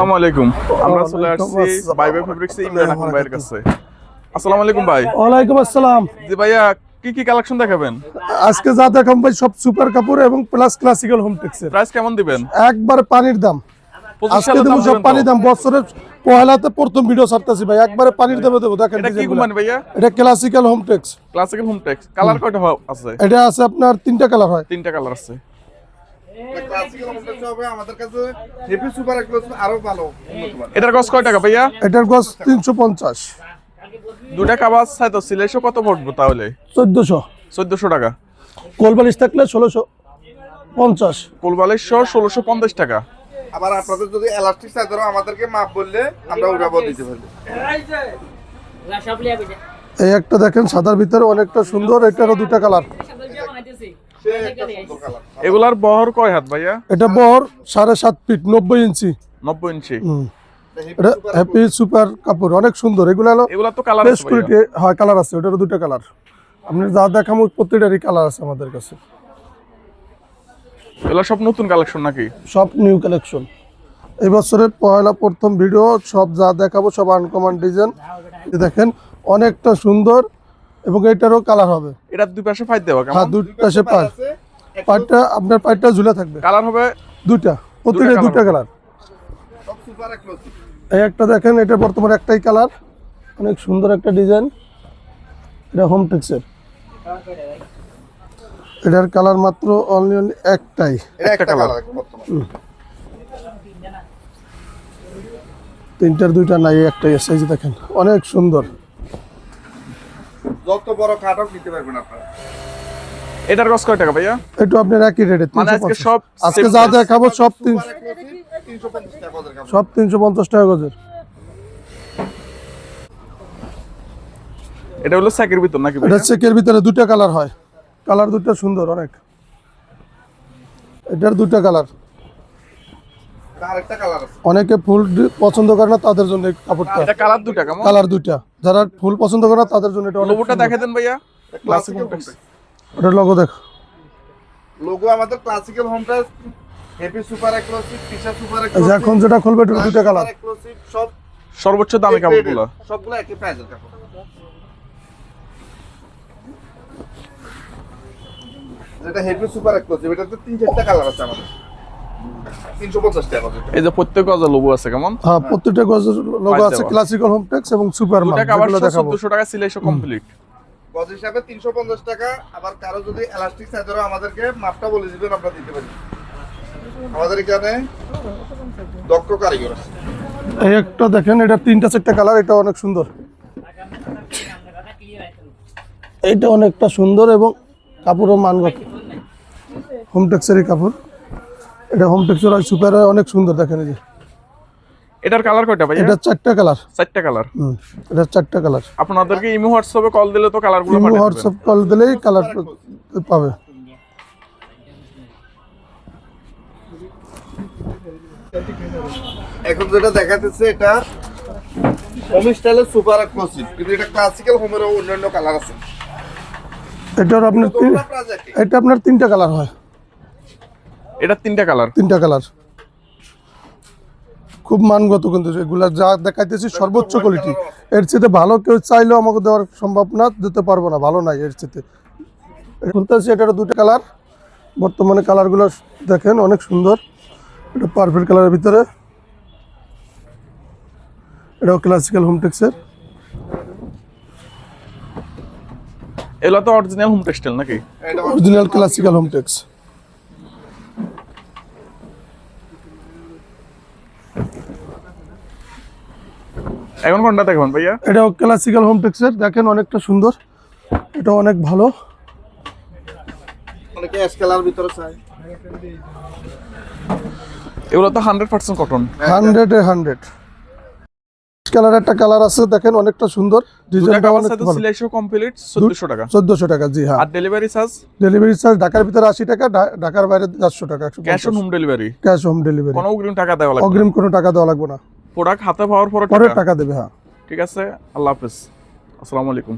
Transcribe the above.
আসসালামু আলাইকুম। আমরা চলে আসছি আসসালাম। Bye bye fabrics Imran Ahmad ভাইয়ের কাছে। আসসালামু আলাইকুম ভাই। ওয়ালাইকুম আসসালাম। জি ভাইয়া কি কি কালেকশন দেখাবেন? আজকে যা দেখাম ভাই সব সুপার কাপড় এবং প্লাস ক্লাসিক্যাল হোম টেক্সের প্রাইস কেমন দিবেন? একবার পানির দাম। আজকে দেবো সব পানির দাম। বছরের পয়লাতে প্রথম ভিডিও ছাড়তেছি ভাই। একবারে পানির দামে দেবো দেখেন এটা কি ভাইয়া? এটা classical home tex classical home tex colour কয়টা আছে? এটা আছে আপনার তিনটা কালার হয়। তিনটা কালার আছে। এটার কস্ট কয় টাকা ভাইয়া? এটার গজ তিনশো পঞ্চাশ। দুটা কাবাজ সাইতো সিলেশো কত পড়ব তাহলে? চোদ্দশো। চোদ্দশো টাকা। কোলবালিশ থাকলে ষোলোশো পঞ্চাশ। ষোলোশো পঞ্চাশ টাকা। আবার আপনাদের যদি এলাস্টিক চাই ধরো আমাদেরকে মাপ বললে আমরা দিতে পারি এই একটা দেখেন সাদার ভিতরে অনেকটা সুন্দর এটারও দুটা কালার সে একটা সুন্দর কালার এগুলার বহর কয় হাত ভাইয়া? এটা বহর সাড়ে সাত ফিট নব্বই ইঞ্চি। নব্বই ইঞ্চি। এটা হ্যাপি সুপার কাপড় অনেক সুন্দর। এগুলো হলো এগুলা তো কালার বেশ কোয়ালিটি হয় কালার আছে ওটারও দুটো কালার আপনি যা দেখামো প্রত্যেকটারই কালার আছে আমাদের কাছে। এগুলা সব নতুন কালেকশন নাকি? সব নিউ কালেকশন এই বছরের পয়লা প্রথম ভিডিও সব যা দেখাবো সব আনকমন ডিজাইন দেখেন অনেকটা সুন্দর। এবং এটারও কালার হবে। এটার দুই পাশে ফাইট দেওয়া হ্যাঁ দুই পাশে পাটটা আপনার পাটটা ঝুলে থাকবে। কালার হবে দুইটা প্রত্যেকটা দুইটা। কালার সব সুপার এক্সক্লুসিভ এই একটা দেখেন এটা বর্তমানে একটাই কালার অনেক সুন্দর একটা ডিজাইন এটা হোম টেক্সের এটার কালার মাত্র অনলি অনলি একটাই। এটা একটা কালার বর্তমানে। তিনটার দুইটা নাই একটাই সাইজ দেখেন। অনেক সুন্দর। যত বড় খাটও নিতে পারবেন আপনারা। এটার কয় টাকা ভাইয়া? একটু আপনার একই রেটে মানে আজকে সব আজকে যা price? দেখাবো সব তিন সুপার এক্সক্লুসিভ 350 টাকা করে সব তিনশো পঞ্চাশ টাকা গজের। এটা হলো স্যাকের ভিতর নাকি এটা ভিতরে দুটা কালার হয়। কালার দুটা সুন্দর অনেক। এটার দুটা কালার অনেকে ফুল পছন্দ করে না তাদের জন্য কাপড়টা। এটা কালার দুটা কেমন? কালার দুইটা। যারা ফুল পছন্দ করে না তাদের জন্য এটা লোগোটা দেখে দেন ভাইয়া। হোমটেক্স লোগো দেখো। লোগো আমাদের classical hometex heavy super exclusive super এখন যেটা খুলবে এটা দুটা কালার এক্সক্লুসিভ সব সর্বোচ্চ দামি কাপড়গুলো সবগুলো একই প্রাইসের কাপড়। যেটা হেভি সুপার এক্সক্লুসিভ এটাতে তিন চারটা কালার আছে আমাদের তিনশো পঞ্চাশ টাকা করে। এই যে প্রত্যেক গজা লোগো আছে কেমন? হ্যাঁ প্রত্যেকটা গজের লোগো পাঁচ আছে ক্লাসিক্যাল হোম টেক্স এবং সুপার চোদ্দশো টাকা সিলেশো কমপ্লিট গজ হিসাবে তিনশো পঞ্চাশ টাকা আবার কারও যদি এলাস্টিক আমাদেরকে মাপটা বলে দিবেন আমরা দিতে পারি। আমাদের এখানে দক্ষ কারিগর আছে। এই একটা দেখেন এটা তিনটা চারটা কালার এটা অনেক সুন্দর। এইটা অনেকটা সুন্দর এবং কাপড়ও মানগত। হোম টেক্সেরই কাপড়। এটা হোম টেক্সের আর সুপার অনেক সুন্দর দেখেন এই যে। এটার কালার কয়টা ভাই এটা চারটা কালার চারটা কালার হুম এটা চারটা কালার আপনাদেরকে ইমো হোয়াটসঅ্যাপে কল দিলে তো কালারগুলো ইমো হোয়াটসঅ্যাপ কল দিলেই কালার পাবে। এখন যেটা দেখাতেছে এটা হোম স্টাইলের সুপার এক্সক্লুসিভ কিন্তু এটা ক্লাসিক্যাল হোমের অন্যান্য কালার আছে। এটার আপনার এটা আপনার তিনটা কালার হয়। এটা তিনটা কালার তিনটা কালার খুব মানগত কিন্তু এগুলা যা দেখাইতেছি সর্বোচ্চ কোয়ালিটি এর চেয়ে ভালো কেউ চাইলেও আমাকে দেওয়ার সম্ভব না দিতে পারব না ভালো নাই এর চেয়ে। বলতেছি এটারও দুটো কালার বর্তমানে কালারগুলো দেখেন অনেক সুন্দর। এটা পারফেক্ট কালারের ভিতরে। এটাও ক্লাসিক্যাল হোমটেক্সের এগুলো তো অরিজিনাল হোম টেক্সটাইল নাকি? এটা অরিজিনাল ক্লাসিক্যাল হোমটেক্স এখন কোনটা দেখবেন ভাইয়া? এটাও ক্লাসিক্যাল হোমটেক্সের দেখেন অনেকটা সুন্দর। এটা অনেক ভালো। অনেকে অ্যাশ কালার ভিতরে চাই এগুলো তো হান্ড্রেড পার্সেন্ট কটন হান্ড্রেড এ হান্ড্রেড কালার একটা কালার আছে দেখেন অনেকটা সুন্দর। ডিজাইনটা অনেক সাথে ভালো। সিলেশো কমপ্লিট চোদ্দশো টাকা। চোদ্দশো টাকা জি হ্যাঁ। আর ডেলিভারি চার্জ ডেলিভারি চার্জ ঢাকার ভিতরে আশি টাকা ঢা- ঢাকার বাইরে চারশো টাকা cash on home delivery cash home delivery কোনো অগ্রিম টাকা দেওয়া লাগবে অগ্রিম কোনো টাকা দেওয়া লাগবে না। প্রোডাক্ট হাতে পাওয়ার পরে টাকা দেবে হ্যাঁ। ঠিক আছে? আল্লাহ হাফেজ। আসসালামু আলাইকুম।